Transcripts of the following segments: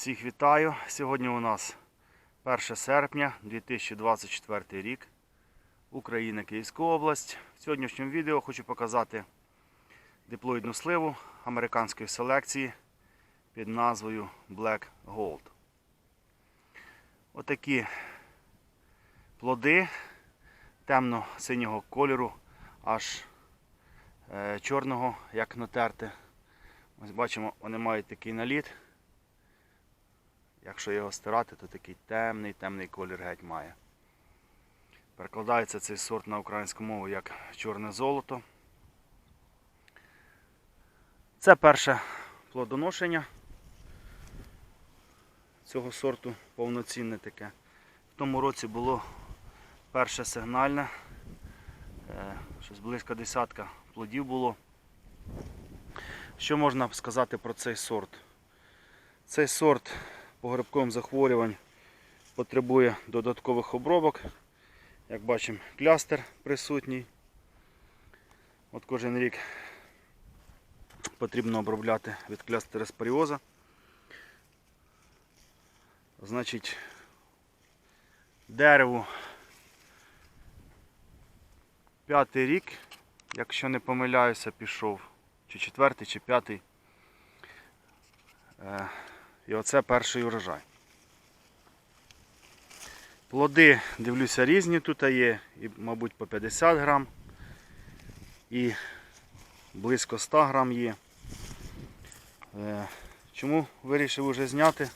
Всіх вітаю! Сьогодні у нас 1 серпня 2024 рік. Україна, Київська область. В сьогоднішньому відео хочу показати диплоїдну сливу американської селекції під назвою Black Gold. Отакі плоди темно-синього кольору, аж е, чорного, як натерти. Ось бачимо, вони мають такий наліт. Якщо його стирати, то такий темний, темний колір геть має. Перекладається цей сорт на українську мову як чорне золото. Це перше плодоношення цього сорту повноцінне таке. В тому році було перше сигнальне. Е, Щось близько десятка плодів було. Що можна сказати про цей сорт? Цей сорт по грибковим захворювань потребує додаткових обробок. Як бачимо, клястер присутній. От кожен рік потрібно обробляти від клястероспоріоза. Значить, дереву п'ятий рік, якщо не помиляюся, пішов, чи четвертий, чи п'ятий. І оце перший урожай. Плоди, дивлюся, різні тут є, і, мабуть, по 50 грам, і близько 100 грам є. Е, Чому вирішив уже зняти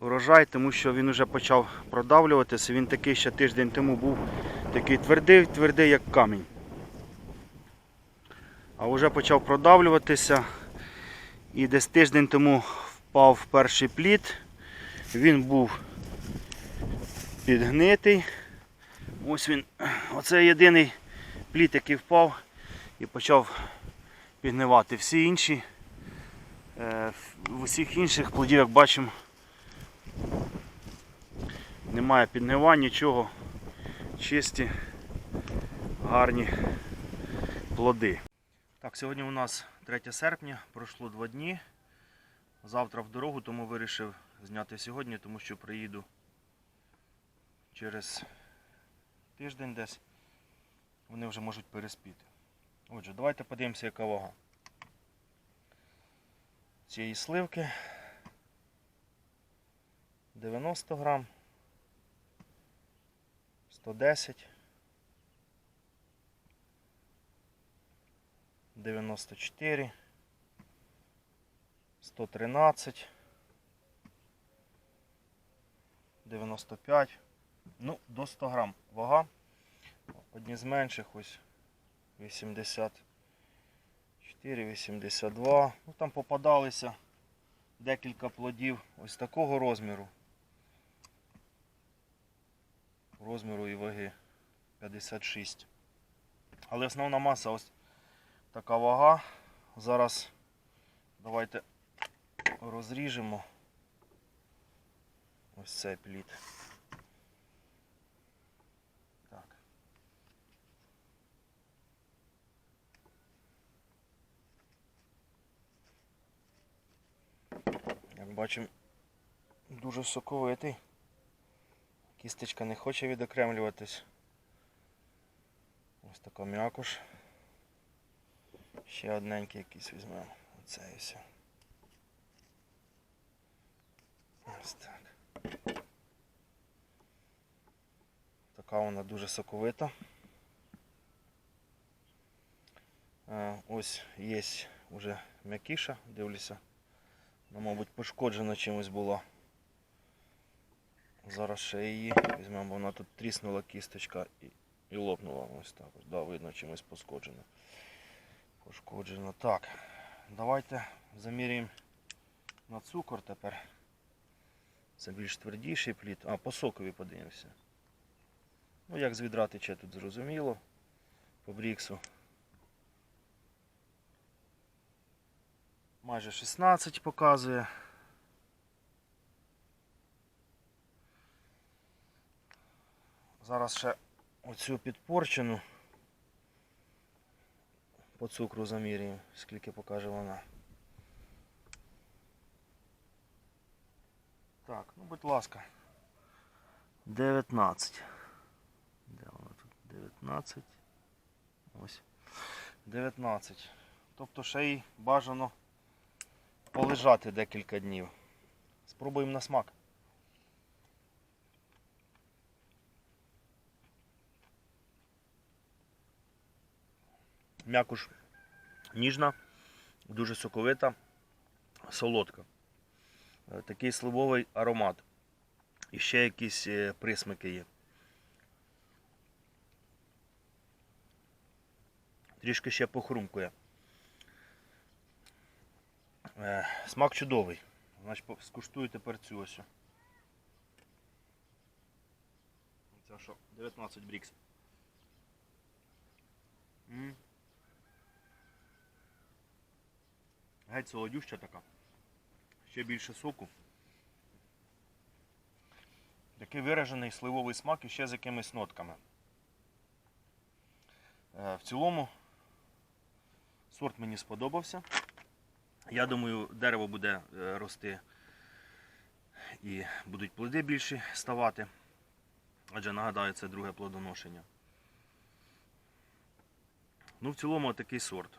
урожай? Тому що він вже почав продавлюватися. Він такий ще тиждень тому був такий твердий, твердий, як камінь. А вже почав продавлюватися. І десь тиждень тому впав перший плід. Він був підгнитий. Ось він, оце єдиний плід, який впав і почав підгнивати. Всі інші, е, в усіх інших плодів, як бачимо, немає підгнивань, нічого. Чисті, гарні плоди. Так, сьогодні у нас 3 серпня, пройшло два дні. Завтра в дорогу, тому вирішив зняти сьогодні, тому що приїду через тиждень десь. Вони вже можуть переспіти. Отже, давайте подивимося, яка вага цієї сливки. 90 грам, 110, 94, 113, 95, ну, до 100 грам вага. Одні з менших ось 84, 82. Ну там попадалися декілька плодів ось такого розміру. Розміру і ваги 56. Але основна маса ось така вага. Зараз давайте розріжемо ось цей плід. Так. Як бачимо, дуже соковитий. Кісточка не хоче відокремлюватись. Ось така м'якуш. Ще одненький якийсь візьмемо. Оце і все. Ось так. Така вона дуже соковита. Е, Ось є вже м'якіша, дивлюся. Ну, мабуть, пошкоджена чимось була. Зараз ще її візьмемо, бо вона тут тріснула кісточка і, і лопнула. Ось так. Да, видно, чимось пошкоджена. Пошкоджена. Так, давайте заміряємо на цукор тепер. Це більш твердіший плід. А, по сокові подивимося. Ну, як з відра тече тут зрозуміло. По бріксу. Майже 16 показує. Зараз ще оцю підпорчену по цукру замірюємо, скільки покаже вона. Так, ну будь ласка. 19. Де воно тут? 19. Ось. 19. Тобто ще й бажано полежати декілька днів. Спробуємо на смак. М'якуш ніжна, дуже соковита, солодка. Е, Такий сливовий аромат. І ще якісь е, присмаки є. Трішки ще похрумкує. Е, Смак чудовий. Значить, скуштую тепер цю ось. Це що? 19 брікс. М. Геть солодюща така. Ще більше соку. Такий виражений сливовий смак і ще з якимись нотками. Е, В цілому сорт мені сподобався. Я думаю, дерево буде е, рости і будуть плоди більші ставати. Адже нагадаю, це друге плодоношення. Ну, в цілому такий сорт.